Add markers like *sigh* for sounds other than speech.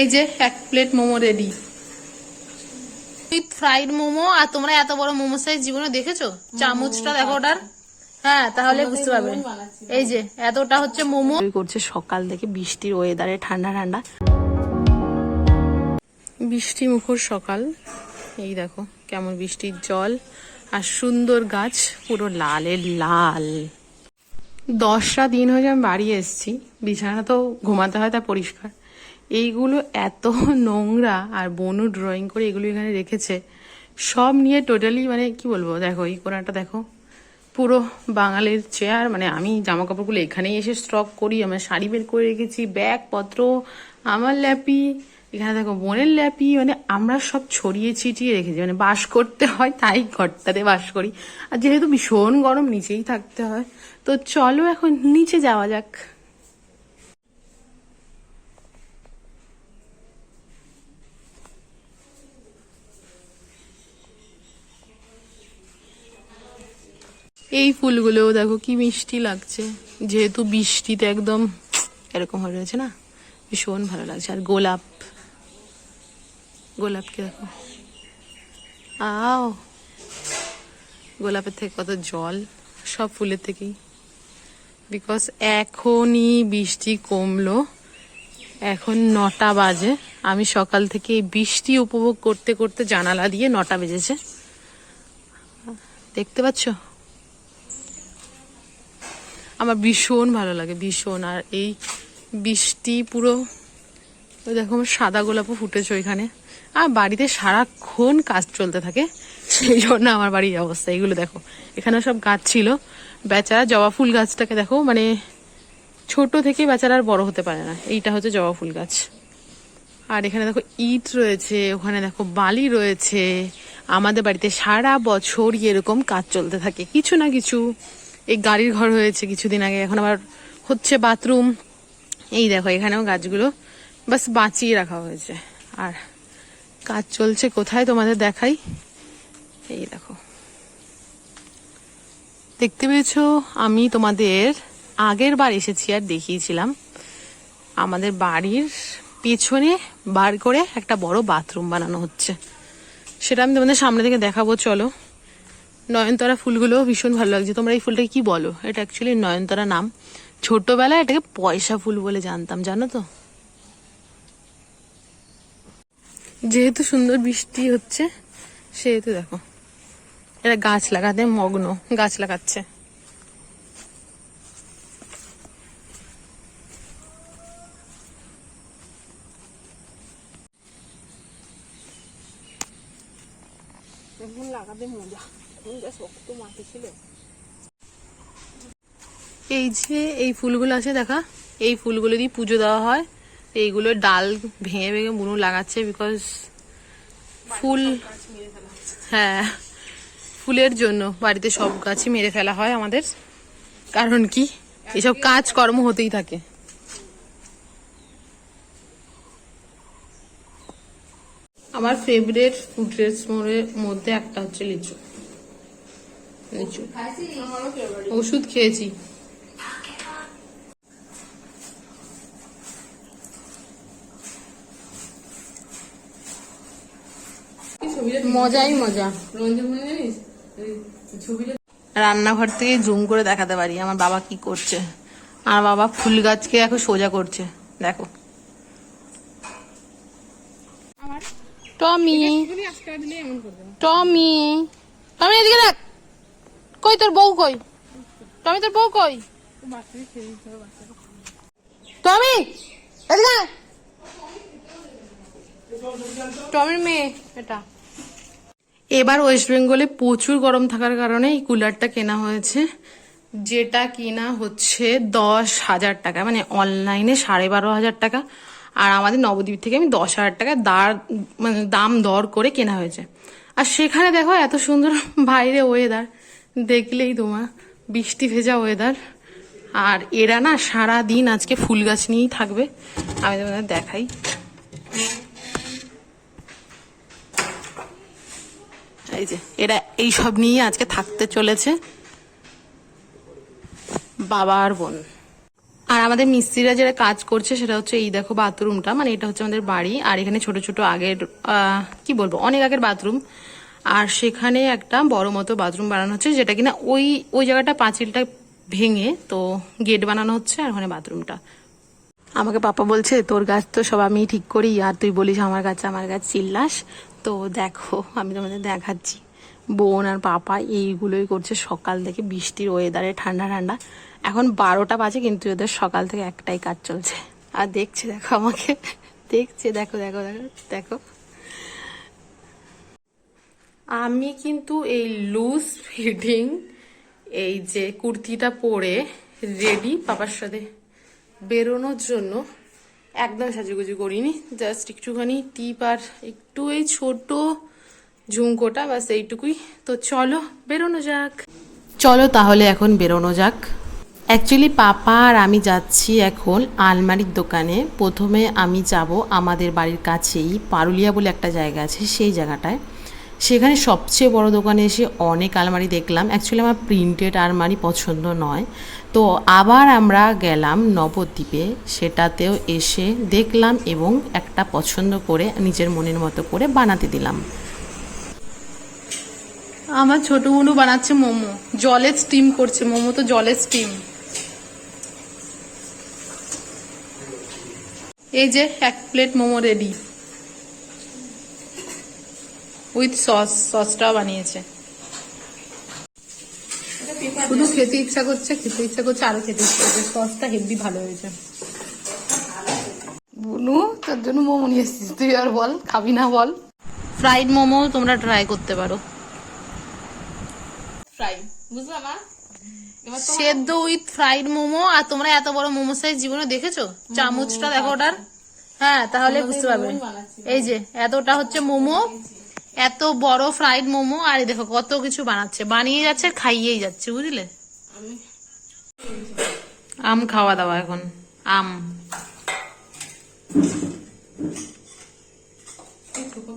এই যে এক plate momo ready with fried momo আর তোমরা এত বড় মোমো সাইজ জীবনে দেখেছ? চামচটা দেখো ওটার। হ্যাঁ তাহলে বুঝতে পারবে। এই যে এতটা হচ্ছে মোমো। করছে সকাল থেকে বৃষ্টির ওয়েদারে ঠান্ডা ঠান্ডা। বৃষ্টি মুখর সকাল। এই দেখো কেমন বৃষ্টির জল। আর সুন্দর গাছ পুরো লালের লাল। দশটা দিন হয়ে আমি বাড়ি এসেছি। বিছানা তো ঘুমাতে হয় তা পরিষ্কার। এইগুলো এত *laughs* নোংরা আর বনু ড্রয়িং করে এগুলো এখানে রেখেছে, সব নিয়ে টোটালি মানে কি বলব, দেখো এই কোনাটা দেখো, পুরো বাঙালির চেয়ার মানে আমি জামা কাপড়গুলো এখানেই এসে স্টক করি, আমার শাড়ি বের করে রেখেছি ব্যাগ পত্র আমার ল্যাপি, এখানে দেখো বোনের ল্যাপি মানে আমরা সব ছড়িয়ে ছিটিয়ে রেখেছি মানে বাস করতে হয় তাই ঘরটাতে বাস করি, আর যেহেতু ভীষণ গরম, নিচেই থাকতে হয়, তো চলো এখন নিচে যাওয়া যাক। এই ফুলগুলোও দেখো কি মিষ্টি লাগছে। যেহেতু বৃষ্টিতে একদম এরকম হয়ে রয়েছে না, ভীষণ ভালো লাগছে। আর গোলাপ, গোলাপকে দেখো। আও, গোলাপের থেকে কত জল, সব ফুলের থেকেই। বিকজ এখনই বৃষ্টি কমলো, এখন নটা বাজে। আমি সকাল থেকে এই বৃষ্টি উপভোগ করতে করতে জানালা দিয়ে নটা বেজেছে। দেখতে পাচ্ছ? আমার ভীষণ ভালো লাগে, ভীষণ। আর এই বৃষ্টি পুরো দেখো আমার সাদা গোলাপও ফুটেছে ওইখানে। আর বাড়িতে সারাক্ষণ কাজ চলতে থাকে, সেই জন্য আমার বাড়ির অবস্থা। এগুলো দেখো এখানে সব গাছ ছিল। বেচারা জবা ফুল গাছটাকে দেখো মানে ছোট থেকে বেচারা আর বড় হতে পারে না। এইটা হচ্ছে জবা ফুল গাছ। আর এখানে দেখো ইট রয়েছে, ওখানে দেখো বালি রয়েছে। আমাদের বাড়িতে সারা বছরই এরকম কাজ চলতে থাকে, কিছু না কিছু। এই গাড়ির ঘর হয়েছে কিছুদিন আগে। এখন আবার হচ্ছে বাথরুম। এই দেখো, এখানেও গাছগুলো বাস বাঁচিয়ে রাখা হয়েছে। আর কাজ চলছে কোথায় তোমাদের দেখাই? এই দেখো। দেখতে পেয়েছ? আমি তোমাদের আগের বার এসেছি আর দেখিয়েছিলাম। আমাদের বাড়ির পেছনে বার করে একটা বড় বাথরুম বানানো হচ্ছে। সেটা আমি তোমাদের সামনে থেকে দেখাবো, চলো। নয়নতারা ফুলগুলো ভীষণ ভালো লাগছে। তোমরা এই ফুলটাকে কি বলো? এটা অ্যাকচুয়ালি নয়নতারা নাম। ছোটবেলায় এটাকে পয়সা ফুল বলে জানতাম, জানো তো? যেহেতু সুন্দর বৃষ্টি হচ্ছে, সেহেতু দেখো। এরা গাছ লাগাতে মগ্ন, গাছ লাগাচ্ছে। লাগাতে মজা। এখন যা শক্ত মাটি ছিল। এই যে এই ফুলগুলো আছে দেখা এই ফুলগুলো দিয়ে পুজো দেওয়া হয়। এইগুলো ডাল ভেঙে ভেঙে বুনু লাগাচ্ছে বিকজ ফুল হ্যাঁ ফুলের জন্য বাড়িতে সব গাছই মেরে ফেলা হয় আমাদের। কারণ কি? এসব কাজ কর্ম হতেই থাকে। আমার ফেভারিট ফ্রুটের মধ্যে একটা হচ্ছে লিচু। ওষুধ খেয়েছি। মজাই মজা। রান্নাঘর থেকে জুম করে দেখাতে পারি আমার বাবা কি করছে। আমার বাবা ফুল গাছকে এখন সোজা করছে দেখো। টমি। টমি। টমি এদিকে দেখ। কই তোর বউ কই? টমি তোর বউ কই? টমি! টমির মেয়ে, এটা। এবার ওয়েস্ট বেঙ্গলে প্রচুর গরম থাকার কারণে এই কুলারটা কেনা হয়েছে, যেটা কিনা হচ্ছে দশ হাজার টাকা মানে অনলাইনে সাড়ে বারো হাজার টাকা, আর আমাদের নবদ্বীপ থেকে আমি দশ হাজার টাকা দার মানে দাম দর করে কেনা হয়েছে। আর সেখানে দেখো এত সুন্দর বাইরে ওয়েদার দেখলেই তোমার বৃষ্টি ভেজা ওয়েদার আর এরা না সারা দিন আজকে ফুল গাছ নিয়েই থাকবে। আমি তোমাদের দেখাই। এই যে, এরা এই সব নিয়ে আজকে থাকতে চলেছে। বাবা আর বোন। আর আমাদের মিস্ত্রিরা যেটা কাজ করছে সেটা হচ্ছে এই দেখো বাথরুমটা। মানে এটা হচ্ছে আমাদের বাড়ি। আর এখানে ছোট ছোট আগের কি বলব? অনেক আগের বাথরুম। আর সেখানে একটা বড় মতো বাথরুম বানানো হচ্ছে, যেটা কিনা ওই ওই জায়গাটা পাঁচিলটা ভেঙে তো গেট বানানো হচ্ছে আর ওখানে বাথরুমটা। আমাকে পাপা বলছে, তোর গাছ তো সব আমি ঠিক করি আর তুই বলিস আমার গাছ আমার গাছ চিল্লাস। তো দেখো, আমি তোমাদের দেখাচ্ছি। বোন আর পাপা এইগুলোই করছে সকাল থেকে, বৃষ্টির ওয়েদারে ঠান্ডা ঠান্ডা। এখন বারোটা বাজে, কিন্তু ওদের সকাল থেকে একটাই কাজ চলছে। আর দেখছে, দেখো আমাকে। দেখছে, দেখো দেখো দেখো দেখো। আমি কিন্তু এই লুজ ফিটিং এই যে কুর্তিটা পরে রেডি পাপার সাথে বেরোনোর জন্য একদম সাজুগুজু করিনি। জাস্ট একটুখানি টিপ আর একটু এই ছোট ঝুমকোটা বাস এইটুকুই। তো চলো, বেরোনো যাক। চলো তাহলে এখন বেরোনো যাক। অ্যাকচুয়ালি পাপা আর আমি যাচ্ছি এখন আলমারির দোকানে। প্রথমে আমি যাব আমাদের বাড়ির কাছেই, পারুলিয়া বলে একটা জায়গা আছে, সেই জায়গাটায়। সেখানে সবচেয়ে বড় দোকানে এসে অনেক আলমারি দেখলাম। অ্যাকচুয়ালি আমার প্রিন্টেড আলমারি পছন্দ নয়। তো আবার আমরা গেলাম নবদ্বীপে। সেটাতেও এসে দেখলাম এবং একটা পছন্দ করে নিজের মনের মতো করে বানাতে দিলাম। আমার ছোট বোনু বানাচ্ছে মোমো। জলে স্টিম করছে। মোমো তো জলে স্টিম এই যে এক plate momo ready with sauce সসটাও বানিয়েছে। শুধু খেতে ইচ্ছা করছে খেতে ইচ্ছা করছে আরও খেতে ইচ্ছা করছে। সসটা হেভি ভালো হয়েছে। বুনু তোর জন্য মোমো নিয়ে এসেছিস। তুই আর বল খাবি না বল। ফ্রাইড মোমো তোমরা ট্রাই করতে পারো। ফ্রাই বুঝলা মা? সেদ্ধ উইথ ফ্রাইড মোমো আর তোমরা এত বড় মোমো সাইজ জীবনে দেখেছ? চামচটা দেখো ওটার। হ্যাঁ তাহলে বুঝতে পারবে। এই যে এতটা হচ্ছে মোমো। এত বড় ফ্রাইড মোমো, আর দেখো কত কিছু বানাচ্ছে। বানিয়ে যাচ্ছে, খাইয়েই যাচ্ছে, বুঝলে? আম খাওয়া দাওয়া এখন, আম। কত